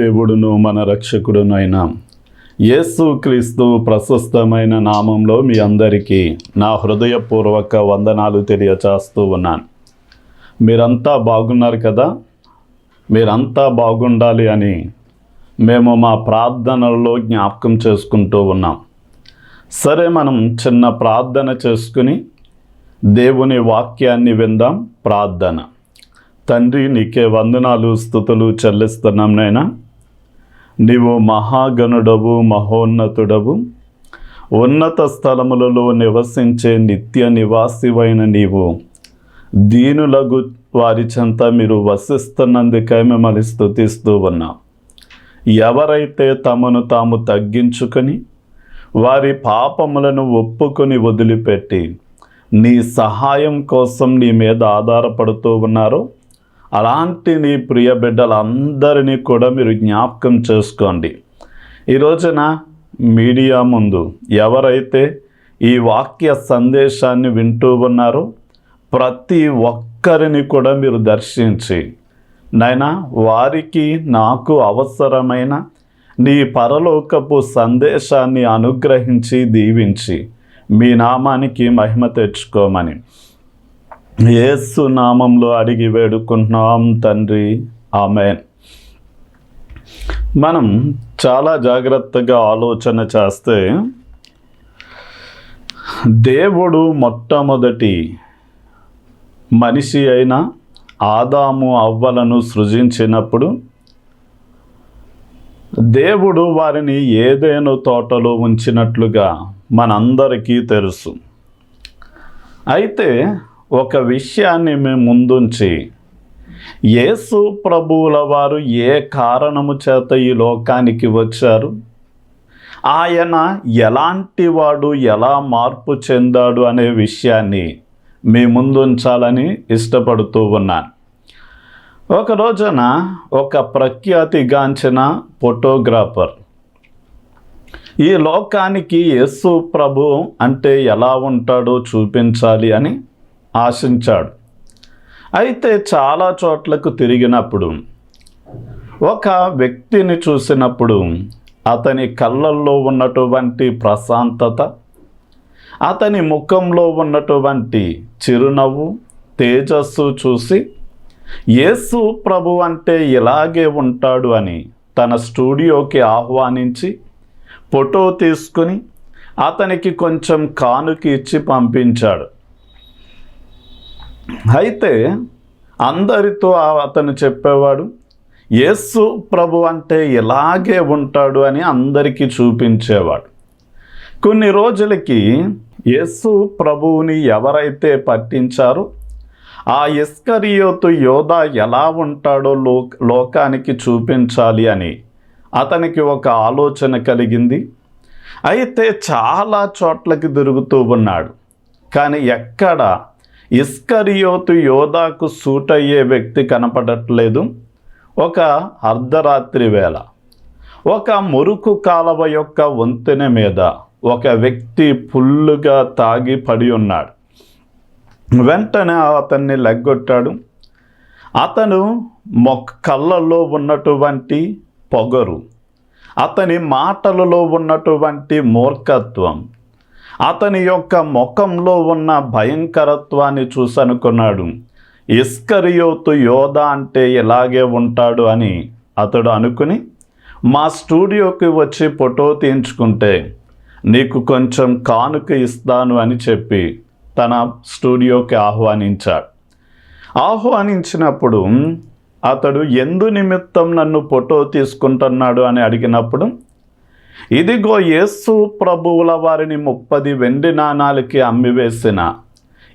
దేవుడును మన రక్షకుడును అయిన. యేసు క్రీస్తు ప్రశస్తమైన నామంలో మీ అందరికీ నా హృదయపూర్వక వందనాలు తెలియచేస్తూ ఉన్నాను. మీరంతా బాగున్నారు కదా? మీరంతా బాగుండాలి అని మేము మా ప్రార్థనల్లో జ్ఞాపకం చేసుకుంటూ ఉన్నాం. సరే మనం చిన్న ప్రార్థన చేసుకుని దేవుని వాక్యాన్ని విందాం. ప్రార్థన. తండ్రి నీకే వందనాలు స్థుతులు చెల్లిస్తున్నాం నైనా నీవు మహాగణుడవు మహోన్నతుడవు. ఉన్నత స్థలములలో నివసించే నిత్య నివాసివైన నీవు. దీనులగు వారి చెంత మీరు వసిస్తున్నందుకే మిమ్మల్ని స్థుతిస్తూ ఉన్నాం. ఎవరైతే తమను తాము తగ్గించుకొని వారి పాపములను ఒప్పుకొని వదిలిపెట్టి నీ సహాయం కోసం నీ మీద ఆధారపడుతూ ఉన్నారో అలాంటి నీ ప్రియ బిడ్డలందరినీ కూడా మీరు జ్ఞాపకం చేసుకోండి. ఈ రోజున మీడియా ముందు ఎవరైతే ఈ వాక్య సందేశాన్ని వింటూ ఉన్నారో ప్రతి ఒక్కరిని కూడా మీరు దర్శించి నైనా వారికి నాకు అవసరమైన నీ పరలోకపు సందేశాన్ని అనుగ్రహించి దీవించి మీ నామానికి మహిమ తెచ్చుకోమని. యేసు నామంలో అడిగి వేడుకుంటున్నాం తండ్రి. ఆమెన్. మనం చాలా జాగ్రత్తగా ఆలోచన చేస్తే దేవుడు మొట్టమొదటి మనిషి అయిన ఆదాము అవ్వలను సృజించినప్పుడు దేవుడు వారిని ఏదేను తోటలో ఉంచినట్లుగా మనందరికీ తెలుసు. అయితే ఒక విషయాన్ని మేము ముందుంచి యేసు ప్రభువుల వారు ఏ కారణము చేత ఈ లోకానికి వచ్చారు? ఆయన ఎలాంటి వాడు ఎలా మార్పు చెందాడు అనే విషయాన్ని మీ ముందుంచాలని ఇష్టపడుతూ ఉన్నాను. ఒక రోజున ఒక ప్రఖ్యాతిగాంచిన ఫోటోగ్రాఫర్ ఈ లోకానికి యేసు ప్రభు అంటే ఎలా ఉంటాడో చూపించాలి అని ఆశించాడు. అయితే చాలా చోట్లకు తిరిగినప్పుడు ఒక వ్యక్తిని చూసినప్పుడు అతని కళ్ళల్లో ఉన్నటువంటి ప్రశాంతత అతని ముఖంలో ఉన్నటువంటి చిరునవ్వు తేజస్సు చూసి యేసు ప్రభు అంటే ఇలాగే ఉంటాడు అని తన స్టూడియోకి ఆహ్వానించి ఫోటో తీసుకుని అతనికి కొంచెం కానుక ఇచ్చి పంపించాడు. అయితే అందరితో ఆ- అతను చెప్పేవాడు యేసు ప్రభు అంటే ఇలాగే ఉంటాడు అని అందరికీ చూపించేవాడు. కొన్ని రోజులకి యేసు ప్రభువుని ఎవరైతే పట్టించారో ఆ ఇస్కరియోతు యోధ ఎలా ఉంటాడో లో లోకానికి చూపించాలి అని అతనికి ఒక ఆలోచన కలిగింది. అయితే చాలా చోట్లకి తిరుగుతూ ఉన్నాడు. కానీ ఎక్కడ ఇస్కరియోతు యోధాకు సూట్ అయ్యే వ్యక్తి కనపడట్లేదు. ఒక అర్ధరాత్రి వేళ. ఒక మురుకు కాలవ యొక్క వంతెన మీద ఒక వ్యక్తి ఫుల్లుగా తాగి పడి ఉన్నాడు. వెంటనే అతన్ని లెగ్గొట్టాడు. అతను మొక్క కళ్ళల్లో ఉన్నటువంటి పొగరు. అతని మాటలలో ఉన్నటువంటి మూర్ఖత్వం. అతని యొక్క ముఖంలో ఉన్న భయంకరత్వాన్ని చూసనుకున్నాడు. ఇస్కరియోతు యోధ అంటే ఇలాగే ఉంటాడు అని అతడు అనుకుని మా స్టూడియోకి వచ్చి ఫోటో తీయించుకుంటే నీకు కొంచెం కానుక ఇస్తాను అని చెప్పి తన స్టూడియోకి ఆహ్వానించాడు ఆహ్వానించినప్పుడు అతడు ఎందు నిమిత్తం నన్ను ఫోటో తీసుకుంటున్నాడు అని అడిగినప్పుడు ఇదిగో యేసు ప్రభువుల వారిని ముప్పది వెండి నాణాలకి అమ్మివేసిన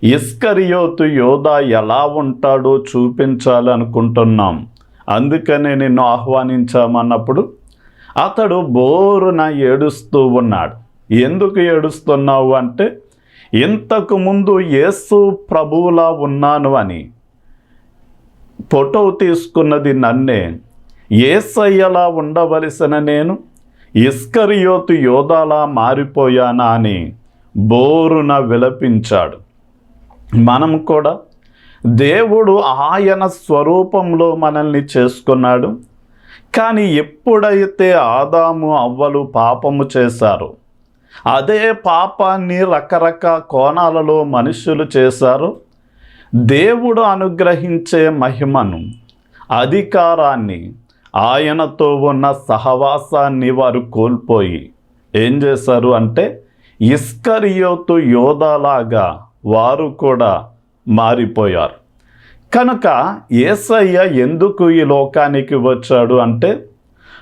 ఇస్కరియోతు యోధ ఎలా ఉంటాడో చూపించాలనుకుంటున్నాం. అందుకనే నిన్ను ఆహ్వానించామన్నప్పుడు అతడు బోరున ఏడుస్తూ ఉన్నాడు. ఎందుకు ఏడుస్తున్నావు అంటే ఇంతకు ముందు యేసు ప్రభువులా ఉన్నాను అని ఫోటో తీసుకున్నది నన్నే. ఏసయ్యలా ఉండవలసిన నేను ఇస్కరియోతు యోధాలా మారిపోయానా అని బోరున విలపించాడు. మనం కూడా దేవుడు ఆయన స్వరూపంలో మనల్ని చేసుకున్నాడు. కానీ ఎప్పుడైతే ఆదాము అవ్వలు పాపము చేశారో అదే పాపాన్ని రకరకాల కోణాలలో మనుషులు చేశారు దేవుడు అనుగ్రహించే మహిమను అధికారాన్ని ఆయనతో ఉన్న సహవాసాన్ని వారు కోల్పోయి ఏం చేశారు అంటే ఇస్కరియోతు యోధాలాగా వారు కూడా మారిపోయారు. కనుక ఏసయ్య ఎందుకు ఈ లోకానికి వచ్చాడు అంటే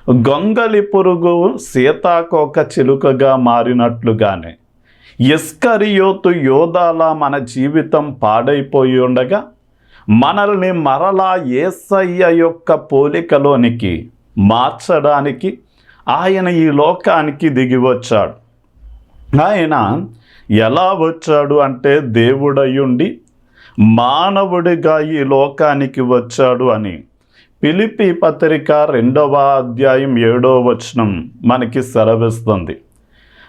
గొంగలి పురుగు సీతాకోక చిలుకగా మారినట్లుగానే ఇస్కరియోతు యోధాల మన జీవితం పాడైపోయి ఉండగా మనల్ని మరలా ఏసయ్య యొక్క పోలికలోనికి మార్చడానికి ఆయన ఈ లోకానికి దిగి వచ్చాడు. ఆయన ఎలా వచ్చాడు అంటే దేవుడయ్యుండి మానవుడిగా ఈ లోకానికి వచ్చాడు అని. పిలిపి పత్రిక రెండవ అధ్యాయం ఏడవ వచనం మనకి సెలవిస్తుంది.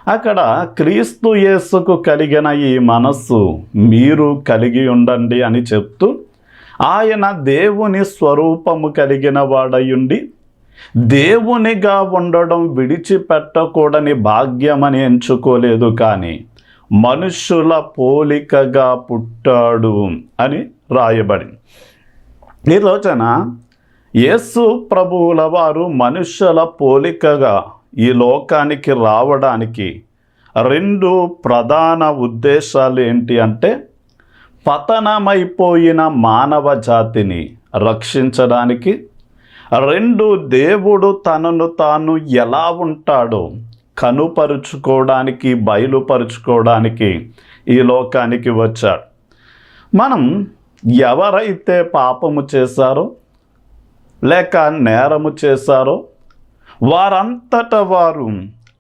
అక్కడ క్రీస్తు యేసుకు కలిగిన ఈ మనస్సు మీరు కలిగి ఉండండి అని చెప్తూ ఆయన దేవుని స్వరూపము కలిగిన వాడయుండి దేవునిగా ఉండడం విడిచిపెట్టకూడని భాగ్యమని ఎంచుకోలేదు కానీ మనుషుల పోలికగా పుట్టాడు అని రాయబడింది. ఈ రోజున యేసు ప్రభువుల వారు మనుషుల పోలికగా ఈ లోకానికి రావడానికి రెండు ప్రధాన ఉద్దేశాలు ఏంటి అంటే పతనమైపోయిన మానవ జాతిని రక్షించడానికి రెండు దేవుడు తనను తాను ఎలా ఉంటాడో కనుపరుచుకోవడానికి బయలుపరుచుకోవడానికి ఈ లోకానికి వచ్చాడు. మనం ఎవరైతే పాపము చేశారో లేక నేరము చేశారో వారంతట వారు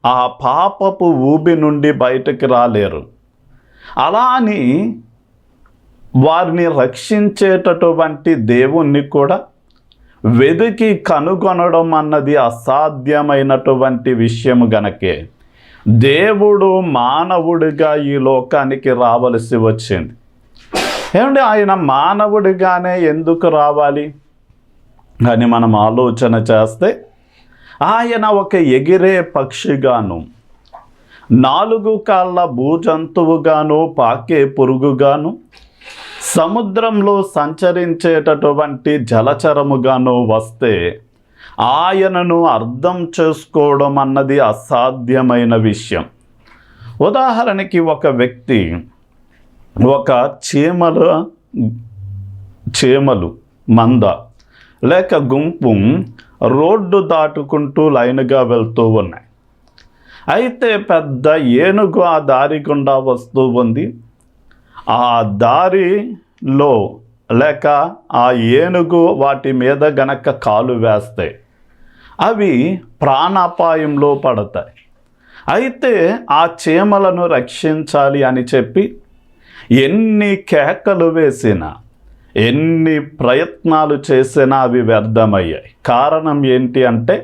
ఆ పాపపు ఊబి నుండి బయటకు రాలేరు. అలా అని వారిని రక్షించేటటువంటి దేవుణ్ణి కూడా వెదికి కనుగొనడం అన్నది అసాధ్యమైనటువంటి విషయం గనకే దేవుడు మానవుడిగా ఈ లోకానికి రావలసి వచ్చింది. ఏమంటే ఆయన మానవుడిగానే ఎందుకు రావాలి? అని మనం ఆలోచన చేస్తే ఆయన ఒక ఎగిరే పక్షిగాను నాలుగు కాళ్ళ భూజంతువుగాను పాకే పురుగుగాను సముద్రంలో సంచరించేటటువంటి జలచరముగాను వస్తే ఆయనను అర్థం చేసుకోవడం అన్నది అసాధ్యమైన విషయం. ఉదాహరణకి ఒక వ్యక్తి ఒక చీమల చీమలు మంద లేక గుంపు రోడ్డు దాటుకుంటూ లైన్గా వెళ్తూ ఉన్నాయి. అయితే పెద్ద ఏనుగు ఆ దారి గుండా వస్తూ ఉంది. ఆ దారి లో లేక ఆ ఏనుగు వాటి మీద గనక కాలు వేస్తాయి అవి ప్రాణాపాయంలో పడతాయి. అయితే ఆ చీమలను రక్షించాలి అని చెప్పి ఎన్ని కేకలు వేసినా ఎన్ని ప్రయత్నాలు చేసినా అవి వ్యర్థమయ్యాయి. కారణం ఏంటి అంటే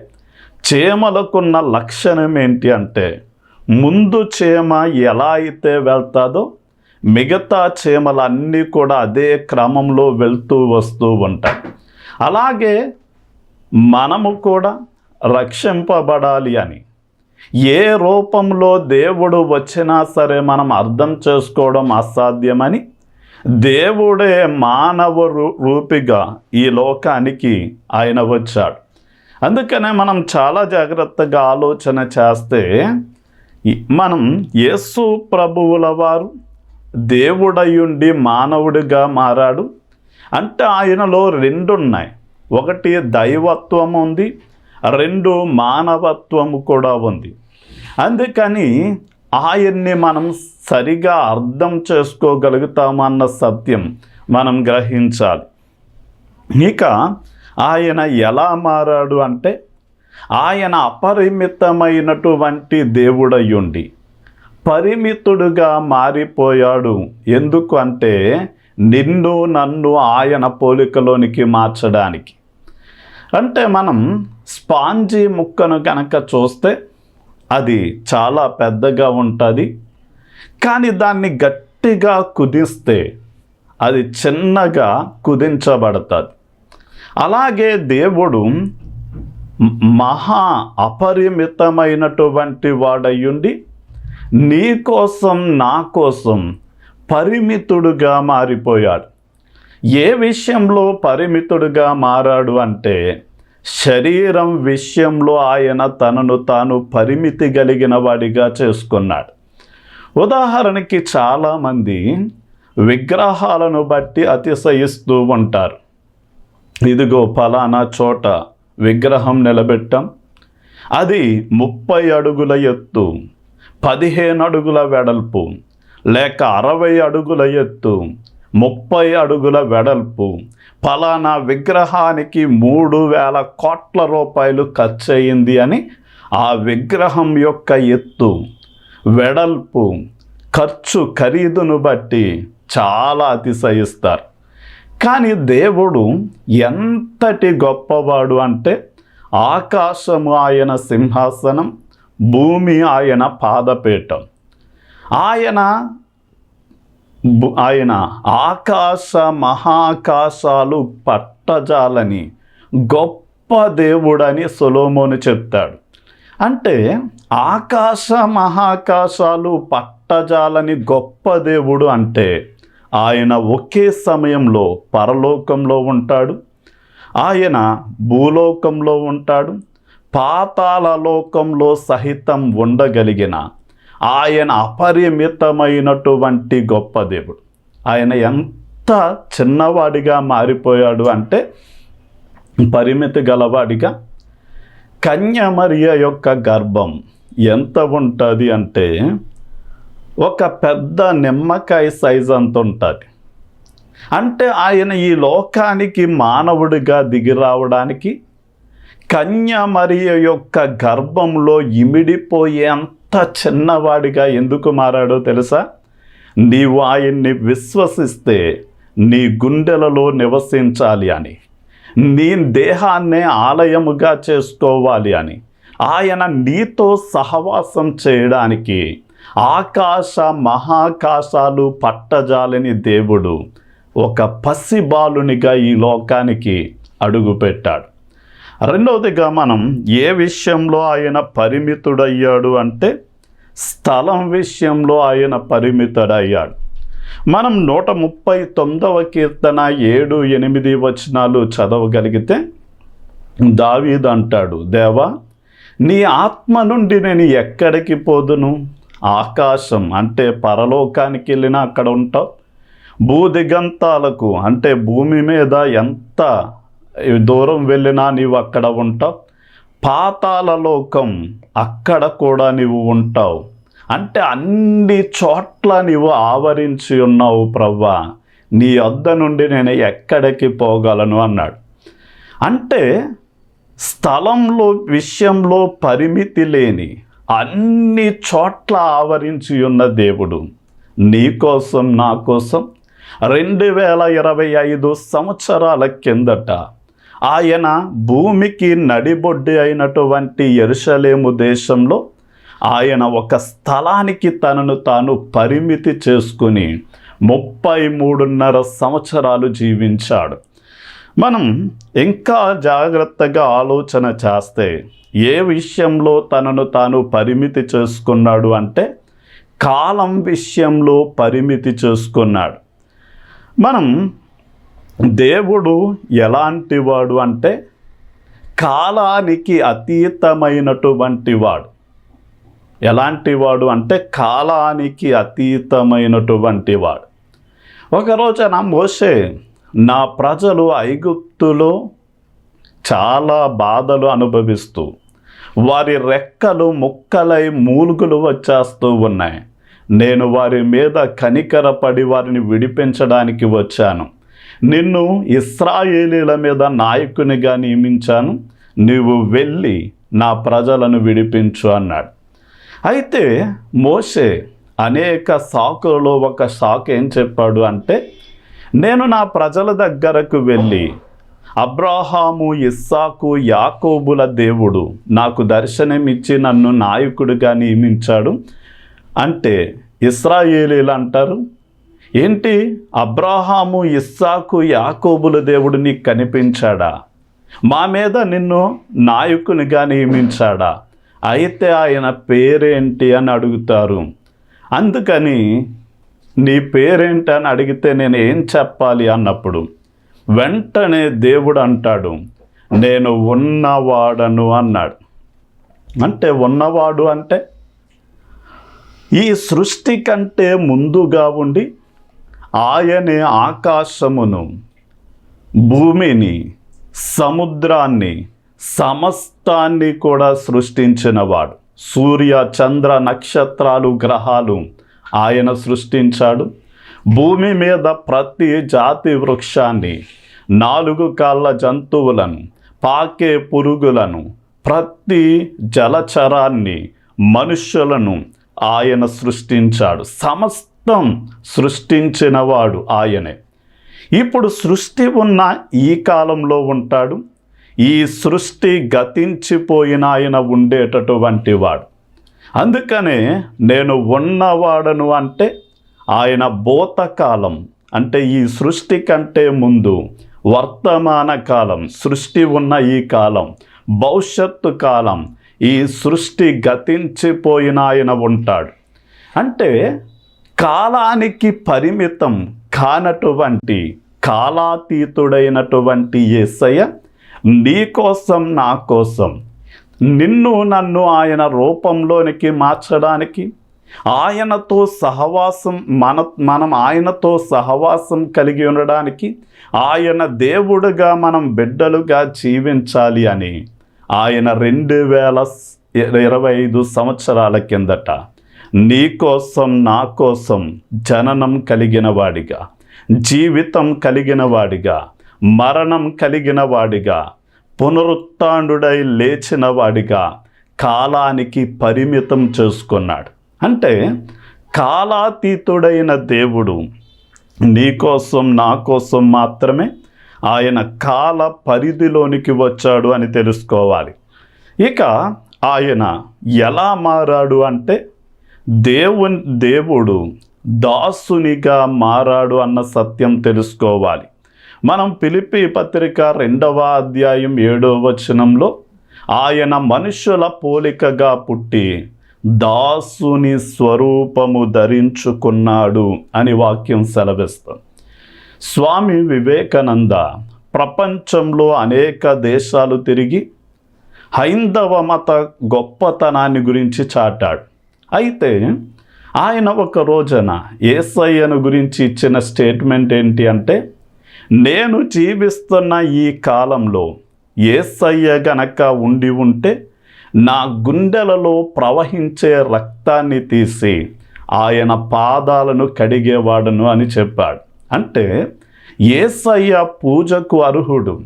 చీమలకున్న లక్షణం ఏంటి అంటే ముందు చీమ ఎలా అయితే వెళ్తాదో మిగతా చీమలన్నీ కూడా అదే క్రమంలో వెళ్తూ వస్తూ ఉంటాయి. అలాగే మనము కూడా రక్షింపబడాలి అని. ఏ రూపంలో దేవుడు వచ్చినా సరే మనం అర్థం చేసుకోవడం అసాధ్యమని దేవుడే మానవ రూ- రూపిగా ఈ లోకానికి ఆయన వచ్చాడు. అందుకనే మనం చాలా జాగ్రత్తగా ఆలోచన చేస్తే మనం యేసు ప్రభువుల వారు దేవుడయుండి మానవుడిగా మారాడు. అంటే ఆయనలో రెండు ఉన్నాయి ఒకటి దైవత్వం ఉంది రెండు మానవత్వము కూడా ఉంది. అందుకని ఆయన్ని మనం సరిగా అర్థం చేసుకోగలుగుతామన్న సత్యం మనం గ్రహించాలి. ఇక ఆయన ఎలా మారాడు అంటే ఆయన అపరిమితమైనటువంటి దేవుడయ్యుండి పరిమితుడుగా మారిపోయాడు. ఎందుకు అంటే నిన్ను నన్ను ఆయన పోలికలోనికి మార్చడానికి. అంటే మనం స్పాంజీ ముక్కను కనుక చూస్తే అది చాలా పెద్దగా ఉంటుంది. కానీ దాన్ని గట్టిగా కుదిస్తే అది చిన్నగా కుదించబడుతుంది. అలాగే దేవుడు మహా అపరిమితమైనటువంటి వాడయ్యుండి నీ కోసం నా కోసం పరిమితుడుగా మారిపోయాడు. ఏ విషయంలో పరిమితుడుగా మారాడు అంటే శరీరం విషయంలో ఆయన తనను తాను పరిమితి కలిగిన వాడిగా చేసుకున్నాడు. ఉదాహరణకి చాలామంది విగ్రహాలను బట్టి అతిశయిస్తూ ఉంటారు. ఇదిగో ఫలానా చోట విగ్రహం నిలబెట్టాం. అది ముప్పై అడుగుల ఎత్తు. పదిహేను అడుగుల వెడల్పు లేక అరవై అడుగుల ఎత్తు ముప్పై అడుగుల వెడల్పు. ఫలానా విగ్రహానికి మూడు వేల కోట్ల రూపాయలు ఖర్చు అయింది అని ఆ విగ్రహం యొక్క ఎత్తు వెడల్పు ఖర్చు ఖరీదును బట్టి చాలా అతిశయిస్తారు. కానీ దేవుడు ఎంతటి గొప్పవాడు అంటే ఆకాశము ఆయన సింహాసనం భూమి ఆయన పాదపీఠం. ఆయన బు- ఆయన ఆకాశ మహాకాశాలు పట్టజాలని గొప్ప దేవుడని సొలోమోను చెప్తాడు. అంటే ఆకాశ మహాకాశాలు పట్టజాలని గొప్ప దేవుడు అంటే ఆయన ఒకే సమయంలో పరలోకంలో ఉంటాడు. ఆయన భూలోకంలో ఉంటాడు. పాతాళ లోకంలో సహితం ఉండగలిగిన ఆయన అపరిమితమైనటువంటి గొప్ప దేవుడు. ఆయన ఎంత చిన్నవాడిగా మారిపోయాడు అంటే పరిమితి గలవాడిగా కన్యమరియ యొక్క గర్భం ఎంత ఉంటుంది అంటే ఒక పెద్ద నిమ్మకాయ సైజ్ అంత ఉంటుంది. అంటే ఆయన ఈ లోకానికి మానవుడిగా దిగి కన్య మరియు యొక్క గర్భంలో ఇమిడిపోయేంత చిన్నవాడిగా ఎందుకు మారాడో తెలుసా? నీవు ఆయన్ని విశ్వసిస్తే నీ గుండెలలో నివసించాలి అని నీ దేహాన్నే ఆలయముగా చేసుకోవాలి అని ఆయన నీతో సహవాసం చేయడానికి ఆకాశ మహాకాశాలు పట్టజాలని దేవుడు ఒక పసిబాలునిగా ఈ లోకానికి అడుగుపెట్టాడు. రెండవదిగా మనం ఏ విషయంలో ఆయన పరిమితుడయ్యాడు అంటే స్థలం విషయంలో ఆయన పరిమితుడయ్యాడు. మనం నూట ముప్పై తొమ్మిదవ కీర్తన ఏడు ఎనిమిది వచనాలు చదవగలిగితే దావీద్ అంటాడు దేవా నీ ఆత్మ నుండి నేను ఎక్కడికి పోదును? ఆకాశం అంటే పరలోకానికి వెళ్ళినా అక్కడ ఉంటావు? భూదిగంతాలకు అంటే భూమి మీద ఎంత దూరం వెళ్ళినా నీవు అక్కడ ఉంటావు. పాతాల లోకం అక్కడ కూడా నీవు ఉంటావు. అంటే అన్ని చోట్ల నీవు ఆవరించి ఉన్నావు ప్రవ్వా. నీ వద్ద నుండి నేను ఎక్కడికి పోగలను అన్నాడు. అంటే స్థలంలో విషయంలో పరిమితి లేని అన్ని చోట్ల ఆవరించి ఉన్న దేవుడు నీ కోసం నా కోసం రెండు వేల ఇరవై ఐదు సంవత్సరాల కిందట ఆయన భూమికి నడిబొడ్డి అయినటువంటి ఎరుషలేము దేశంలో ఆయన ఒక స్థలానికి తనను తాను పరిమితి చేసుకుని ముప్పై మూడున్నర సంవత్సరాలు జీవించాడు. మనం ఇంకా జాగ్రత్తగా ఆలోచన చేస్తే ఏ విషయంలో తనను తాను పరిమితి చేసుకున్నాడు అంటే కాలం విషయంలో పరిమితి చేసుకున్నాడు. మనం దేవుడు ఎలాంటి వాడు అంటే కాలానికి అతీతమైనటువంటి వాడు. ఎలాంటి వాడు అంటే కాలానికి అతీతమైనటువంటి వాడు. ఒకరోజున మోసే నా ప్రజలు ఐగుప్తులో చాలా బాధలు అనుభవిస్తూ వారి రెక్కలు ముక్కలై మూలుగులు వచ్చేస్తూ ఉన్నాయి. నేను వారి మీద కనికరపడి వారిని విడిపించడానికి వచ్చాను. నిన్ను ఇస్రాయేలీల మీద నాయకునిగా నియమించాను. నీవు వెళ్ళి నా ప్రజలను విడిపించు అన్నాడు. అయితే మోషే అనేక సాకులలో ఒక సాకు ఏం చెప్పాడు అంటే నేను నా ప్రజల దగ్గరకు వెళ్ళి అబ్రాహాము ఇస్సాకు యాకోబుల దేవుడు నాకు దర్శనమిచ్చి నన్ను నాయకుడిగా నియమించాడు. అంటే ఇస్రాయేలీలు అంటారు ఏంటి? అబ్రాహాము ఇస్సాకు యాకోబుల దేవుడు నీకు కనిపించాడా? మా మీద నిన్ను నాయకునిగా నియమించాడా? అయితే ఆయన పేరేంటి అని అడుగుతారు. అందుకని నీ పేరేంటి అని అడిగితే నేను ఏం చెప్పాలి అన్నప్పుడు వెంటనే దేవుడు అంటాడు నేను ఉన్నవాడను అన్నాడు. అంటే ఉన్నవాడు అంటే ఈ సృష్టి కంటే ముందుగా ఉండి ఆయనే ఆకాశమును భూమిని సముద్రాన్ని సమస్తాన్ని కూడా సృష్టించినవాడు. సూర్య చంద్ర నక్షత్రాలు గ్రహాలు ఆయన సృష్టించాడు. భూమి మీద ప్రతి జాతి వృక్షాన్ని నాలుగు కాళ్ళ జంతువులను పాకే పురుగులను ప్రతి జలచరాన్ని మనుష్యులను ఆయన సృష్టించాడు. సమస్త మొత్తం సృష్టించినవాడు ఆయనే. ఇప్పుడు సృష్టి ఉన్న ఈ కాలంలో ఉంటాడు. ఈ సృష్టి గతించిపోయిన ఆయన ఉండేటటువంటి వాడు. అందుకనే నేను ఉన్నవాడను అంటే ఆయన భూతకాలం అంటే ఈ సృష్టి కంటే ముందు వర్తమాన కాలం సృష్టి ఉన్న ఈ కాలం భవిష్యత్తు కాలం ఈ సృష్టి గతించిపోయిన ఆయన ఉంటాడు. అంటే కాలానికి పరిమితం కానటువంటి కాలాతీతుడైనటువంటి యేసయ్య నీ కోసం నా కోసం నిన్ను నన్ను ఆయన రూపంలోనికి మార్చడానికి ఆయనతో సహవాసం మన మనం ఆయనతో సహవాసం కలిగి ఉండడానికి ఆయన దేవుడుగా మనం బిడ్డలుగా జీవించాలి అని ఆయన రెండు వేల ఇరవై ఐదు సంవత్సరాల కిందట నీ కోసం నా కోసం జననం కలిగిన వాడిగా జీవితం కలిగిన వాడిగా మరణం కలిగిన వాడిగా పునరుత్డై లేచిన వాడిగా కాలానికి పరిమితం చేసుకున్నాడు. అంటే కాలాతీతుడైన దేవుడు నీ కోసం నా కోసం మాత్రమే ఆయన కాల పరిధిలోనికి వచ్చాడు అని తెలుసుకోవాలి. ఇక ఆయన ఎలా మారాడు అంటే దేవుని దేవుడు దాసునిగా మారాడు అన్న సత్యం తెలుసుకోవాలి. మనం పిలిపి పత్రిక రెండవ అధ్యాయం ఏడవ వచనంలో ఆయన మనుషుల పోలికగా పుట్టి దాసుని స్వరూపము ధరించుకున్నాడు అని వాక్యం సెలవిస్తుంది. స్వామి వివేకానంద ప్రపంచంలో అనేక దేశాలు తిరిగి హైందవ మత గొప్పతనాన్ని గురించి చాటాడు. అయితే ఆయన ఒక రోజున ఏసయ్యను గురించి ఇచ్చిన స్టేట్మెంట్ ఏంటి అంటే నేను జీవిస్తున్న ఈ కాలంలో ఏసయ్య గనక ఉండి ఉంటే నా గుండెలలో ప్రవహించే రక్తాన్ని తీసి ఆయన పాదాలను కడిగేవాడను అని చెప్పాడు. అంటే ఏసయ్య పూజకు అర్హుడు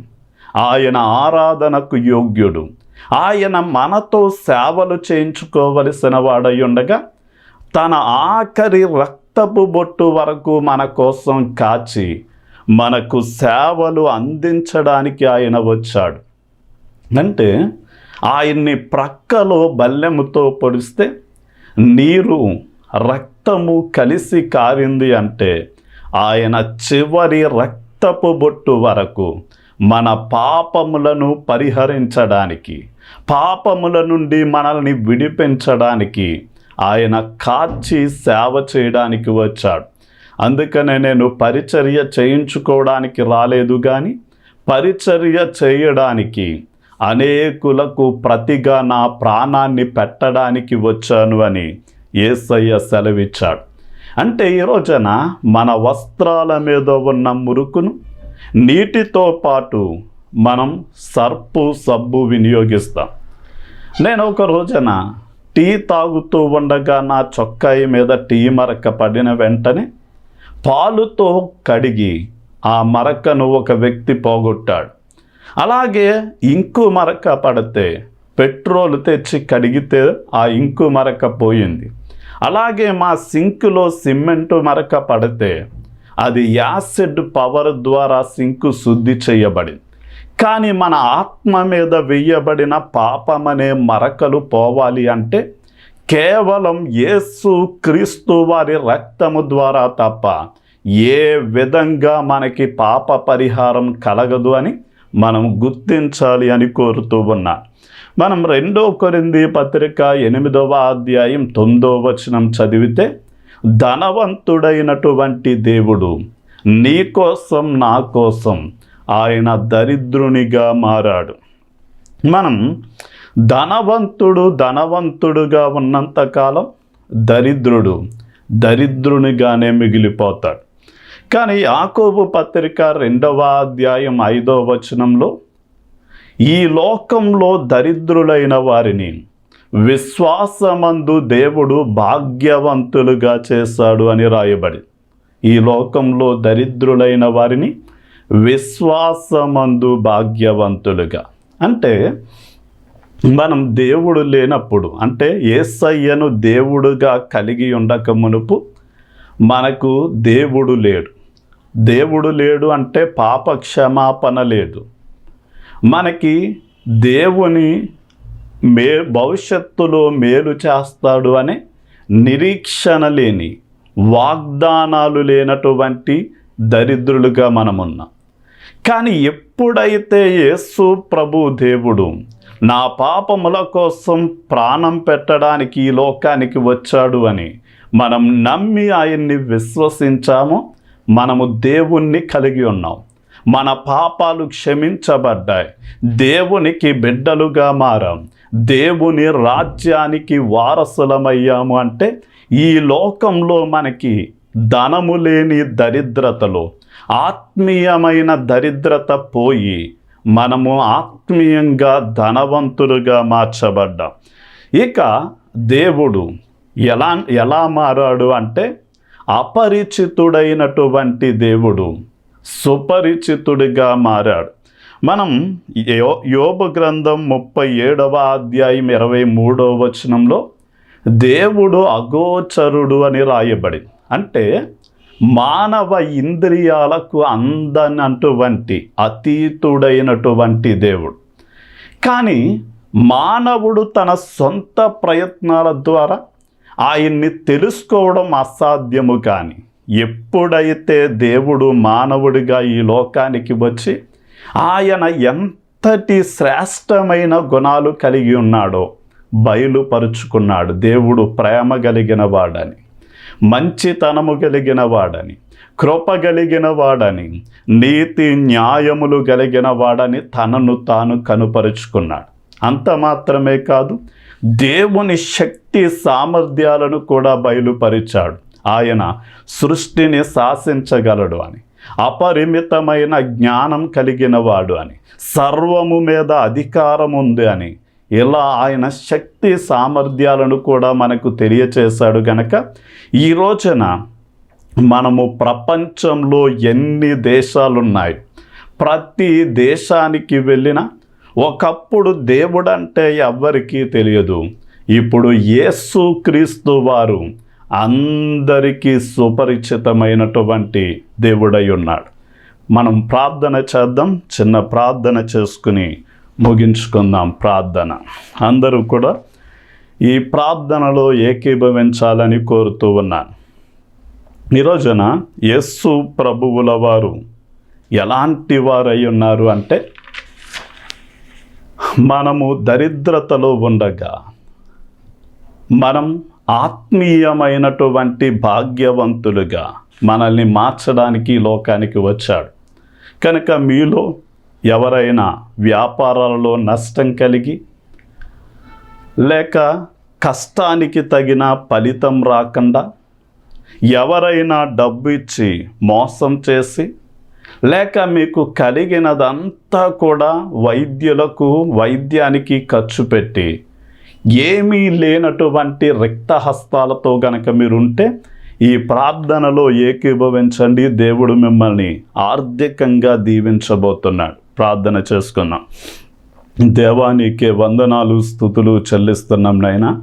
ఆయన ఆరాధనకు యోగ్యుడు ఆయన మనతో సేవలు చేయించుకోవలసిన వాడై ఉండగా తన ఆఖరి రక్తపు బొట్టు వరకు మన కోసం కాచి మనకు సేవలు అందించడానికి ఆయన వచ్చాడు. అంటే ఆయన్ని ప్రక్కలో బల్లెముతో పొడిస్తే నీరు రక్తము కలిసి కారింది అంటే ఆయన చివరి రక్తపు బొట్టు వరకు మన పాపములను పరిహరించడానికి పాపముల నుండి మనల్ని విడిపించడానికి ఆయన కాచి సేవ చేయడానికి వచ్చాడు. అందుకనే నేను పరిచర్య చేయించుకోవడానికి రాలేదు కానీ పరిచర్య చేయడానికి అనేకులకు ప్రతిగా నా ప్రాణాన్ని పెట్టడానికి వచ్చాను అని ఏసయ్య సెలవిచ్చాడు. అంటే ఈ రోజున మన వస్త్రాల మీద ఉన్న మురుకును నీటితో పాటు మనం సర్పు సబ్బు వినియోగిస్తాం. నేను ఒక రోజున టీ తాగుతూ ఉండగా నా చొక్కాయి మీద టీ మరక పడిన వెంటనే పాలుతో కడిగి ఆ మరకను ఒక వ్యక్తి పోగొట్టాడు. అలాగే ఇంకు మరక పడితే పెట్రోల్ తెచ్చి కడిగితే ఆ ఇంకు మరక పోయింది. అలాగే మా సింకులో సిమెంటు మరక పడితే అది యాసిడ్ పవర్ ద్వారా సింకు శుద్ధి చేయబడింది. కానీ మన ఆత్మ మీద వెయ్యబడిన పాపమనే మరకలు పోవాలి అంటే కేవలం యేసు క్రీస్తు వారి రక్తము ద్వారా తప్ప ఏ విధంగా మనకి పాప పరిహారం కలగదు అని మనం గుర్తించాలి అని కోరుతూ ఉన్నా. మనం రెండో కొరింది పత్రిక ఎనిమిదవ అధ్యాయం తొమ్మిదో వచనం చదివితే ధనవంతుడైనటువంటి దేవుడు నీ కోసం నా కోసం ఆయన దరిద్రునిగా మారాడు. మనం ధనవంతుడు ధనవంతుడుగా ఉన్నంతకాలం దరిద్రుడు దరిద్రునిగానే మిగిలిపోతాడు. కానీ యాకోబు పత్రిక రెండవ అధ్యాయం ఐదవ వచనంలో ఈ లోకంలో దరిద్రులైన వారిని విశ్వాసమందు దేవుడు భాగ్యవంతులుగా చేశాడు అని రాయబడి ఈ లోకంలో దరిద్రులైన వారిని విశ్వాసమందు భాగ్యవంతులుగా. అంటే మనం దేవుడు లేనప్పుడు అంటే ఏసయ్యను దేవుడుగా కలిగి ఉండక మునుపు మనకు దేవుడు లేడు. దేవుడు లేడు అంటే పాప క్షమాపణ లేదు. మనకి దేవుని మే భవిష్యత్తులో మేలు చేస్తాడు అనే నిరీక్షణ లేని వాగ్దానాలు లేనటువంటి దరిద్రులుగా మనమున్నాం. కానీ ఎప్పుడైతే యేసు ప్రభు దేవుడు నా పాపముల కోసం ప్రాణం పెట్టడానికి ఈ లోకానికి వచ్చాడు అని మనం నమ్మి ఆయన్ని విశ్వసించామో మనము దేవుణ్ణి కలిగి ఉన్నాం. మన పాపాలు క్షమించబడ్డాయి. దేవునికి బిడ్డలుగా మారాం. దేవుని రాజ్యానికి వారసులమయ్యాము అంటే ఈ లోకంలో మనకి ధనము లేని దరిద్రతలో ఆత్మీయమైన దరిద్రత పోయి మనము ఆత్మీయంగా ధనవంతులుగా మార్చబడ్డాం. ఇక దేవుడు ఎలా ఎలా మారాడు అంటే అపరిచితుడైనటువంటి దేవుడు సుపరిచితుడిగా మారాడు. మనం యో యోబ గ్రంథం ముప్పై ఏడవ అధ్యాయం ఇరవై మూడవ వచనంలో దేవుడు అగోచరుడు అని రాయబడింది. అంటే మానవ ఇంద్రియాలకు అందనటువంటి అతీతుడైనటువంటి దేవుడు. కానీ మానవుడు తన సొంత ప్రయత్నాల ద్వారా ఆయన్ని తెలుసుకోవడం అసాధ్యము కానీ ఎప్పుడైతే దేవుడు మానవుడిగా ఈ లోకానికి వచ్చి ఆయన ఎంతటి శ్రేష్టమైన గుణాలు కలిగి ఉన్నాడో బయలుపరుచుకున్నాడు. దేవుడు ప్రేమ కలిగిన వాడని మంచితనము కలిగిన వాడని కృప కలిగిన వాడని నీతి న్యాయములు కలిగిన వాడని తనను తాను కనుపరుచుకున్నాడు. అంత మాత్రమే కాదు దేవుని శక్తి సామర్థ్యాలను కూడా బయలుపరిచాడు. ఆయన సృష్టిని శాసించగలడు అని. అపరిమితమైన జ్ఞానం కలిగిన వాడు అని సర్వము మీద అధికారం ఉంది అని ఇలా ఆయన శక్తి సామర్థ్యాలను కూడా మనకు తెలియచేశాడు గనక ఈ రోజున మనము ప్రపంచంలో ఎన్ని దేశాలున్నాయి ప్రతి దేశానికి వెళ్ళిన ఒకప్పుడు దేవుడంటే ఎవ్వరికీ తెలియదు. ఇప్పుడు యేసు క్రీస్తు వారు అందరికీ సుపరిచితమైనటువంటి దేవుడై ఉన్నాడు. మనం ప్రార్థన చేద్దాం చిన్న ప్రార్థన చేసుకుని ముగించుకుందాం ప్రార్థన. అందరూ కూడా ఈ ప్రార్థనలో ఏకీభవించాలని కోరుతూ ఉన్నాను. ఈరోజున యస్సు ప్రభువుల వారు ఎలాంటి వారై ఉన్నారు అంటే మనము దరిద్రతలో ఉండగా మనం ఆత్మీయమైనటువంటి భాగ్యవంతులుగా మనల్ని మార్చడానికి లోకానికి వచ్చాడు. కనుక మీలో ఎవరైనా వ్యాపారాలలో నష్టం కలిగి లేక కష్టానికి తగిన ఫలితం రాకుండా ఎవరైనా డబ్బు ఇచ్చి మోసం చేసి లేక మీకు కలిగినదంతా కూడా వైద్యులకు వైద్యానికి ఖర్చు పెట్టి ఏమీ లేనటువంటి రిక్తహస్తాలతో గనక మీరుంటే ఈ ప్రార్థనలో ఏకీభవించండి. దేవుడు మిమ్మల్ని ఆర్థికంగా దీవించబోతున్నాడు. ప్రార్థన చేసుకున్నాం దేవానికి వందనాలు స్థుతులు చెల్లిస్తున్నాం నైనా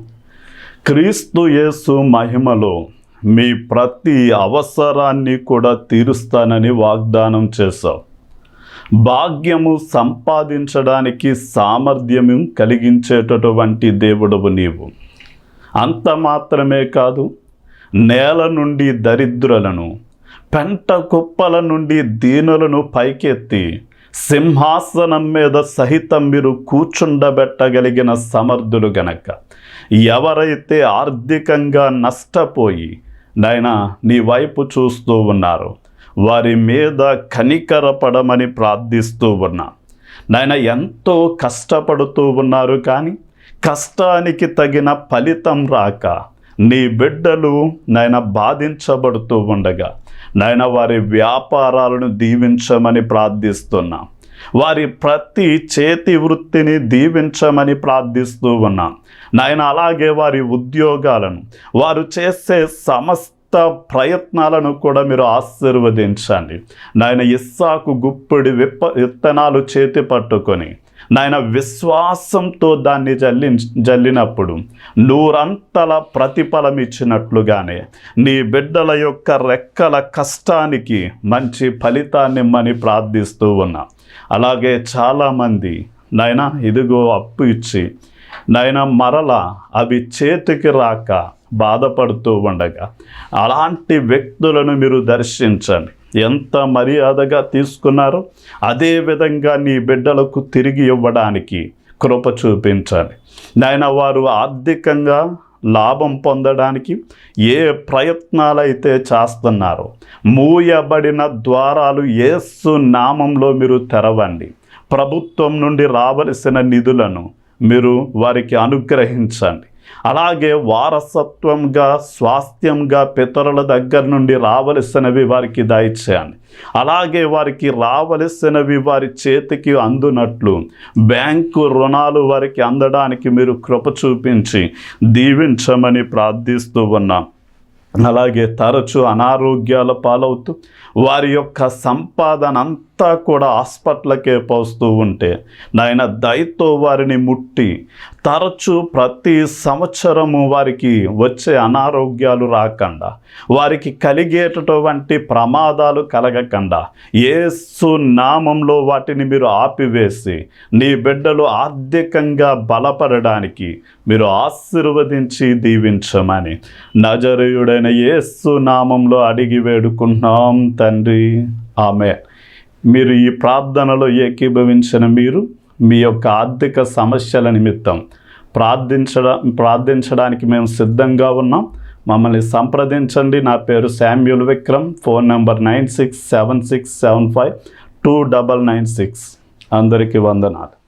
క్రీస్తు యేసు మహిమలో మీ ప్రతి అవసరాన్ని కూడా తీరుస్తానని వాగ్దానం చేశావు. భాగ్యము సంపాదించడానికి సామర్థ్యము కలిగించేటటువంటి దేవుడవు నీవు. అంత మాత్రమే కాదు నేల నుండి దరిద్రులను పెంట కుప్పల నుండి దీనులను పైకెత్తి సింహాసనం మీద సహితం మీరు కూర్చుండబెట్టగలిగిన సమర్థులు గనక ఎవరైతే ఆర్థికంగా నష్టపోయి నైనా నీ వైపు చూస్తూ ఉన్నారు. వారి మీద కనికరపడమని ప్రార్థిస్తూ ఉన్నా. నాయన ఎంతో కష్టపడుతూ ఉన్నారు కానీ కష్టానికి తగిన ఫలితం రాక నీ బిడ్డలు నాయన బాధించబడుతూ ఉండగా నాయన వారి వ్యాపారాలను దీవించమని ప్రార్థిస్తున్నా. వారి ప్రతి చేతి వృత్తిని దీవించమని ప్రార్థిస్తూ ఉన్నా. నాయన అలాగే వారి ఉద్యోగాలను వారు చేసే సమస్త ప్రయత్నాలను కూడా మీరు ఆశీర్వదించండి. నాయన ఇస్సాకు గుప్పిడి విప్ప విత్తనాలు చేతి పట్టుకొని నాయన విశ్వాసంతో దాన్ని జల్లి జల్లినప్పుడు నూరంతల ప్రతిఫలం ఇచ్చినట్లుగానే నీ బిడ్డల యొక్క రెక్కల కష్టానికి మంచి ఫలితాన్ని ఇమ్మని ప్రార్థిస్తూ ఉన్నా. అలాగే చాలామంది నాయన ఇదిగో అప్పు ఇచ్చి నాయన మరల అవి చేతికి రాక బాధపడుతూ ఉండగా అలాంటి వ్యక్తులను మీరు దర్శించండి. ఎంత మర్యాదగా తీసుకున్నారో అదే విధంగా నీ బిడ్డలకు తిరిగి ఇవ్వడానికి కృప చూపించండి. నాయన వారు ఆర్థికంగా లాభం పొందడానికి ఏ ప్రయత్నాలైతే చేస్తున్నారో మూయబడిన ద్వారాలు ఏసు నామంలో మీరు తెరవండి. ప్రభుత్వం నుండి రావలసిన నిధులను మీరు వారికి అనుగ్రహించండి. అలాగే వారసత్వంగా స్వాస్థ్యంగా పితరుల దగ్గర నుండి రావలసినవి వారికి దయచేయండి అలాగే వారికి రావలసినవి వారి చేతికి అందునట్లు బ్యాంకు రుణాలు వారికి అందడానికి మీరు కృప చూపించి దీవించమని ప్రార్థిస్తూ ఉన్నాం. అలాగే తరచూ అనారోగ్యాల పాలవుతూ వారి యొక్క సంపాదన అంతా కూడా హాస్పిటల్కే పోస్తూ ఉంటే నాయన దయతో వారిని ముట్టి తరచు ప్రతి సంవత్సరము వారికి వచ్చే అనారోగ్యాలు రాకుండా. వారికి కలిగేటటువంటి ప్రమాదాలు కలగకుండా. ఏసు నామంలో వాటిని మీరు ఆపివేసి నీ బిడ్డలు ఆర్థికంగా బలపడడానికి మీరు ఆశీర్వదించి దీవించమని నజరుయుడైన యేసు నామంలో అడిగి వేడుకుంటున్నాం తండ్రి. ఆమె మీరు ఈ ప్రార్థనలో ఏకీభవించిన మీరు మీ యొక్క ఆర్థిక సమస్యల నిమిత్తం ప్రార్థించడం ప్రార్థించడానికి మేము సిద్ధంగా ఉన్నాం. మమ్మల్ని సంప్రదించండి. నా పేరు Samuel Vikram. Phone number nine six seven six seven five two double nine six. అందరికీ వందనాలు.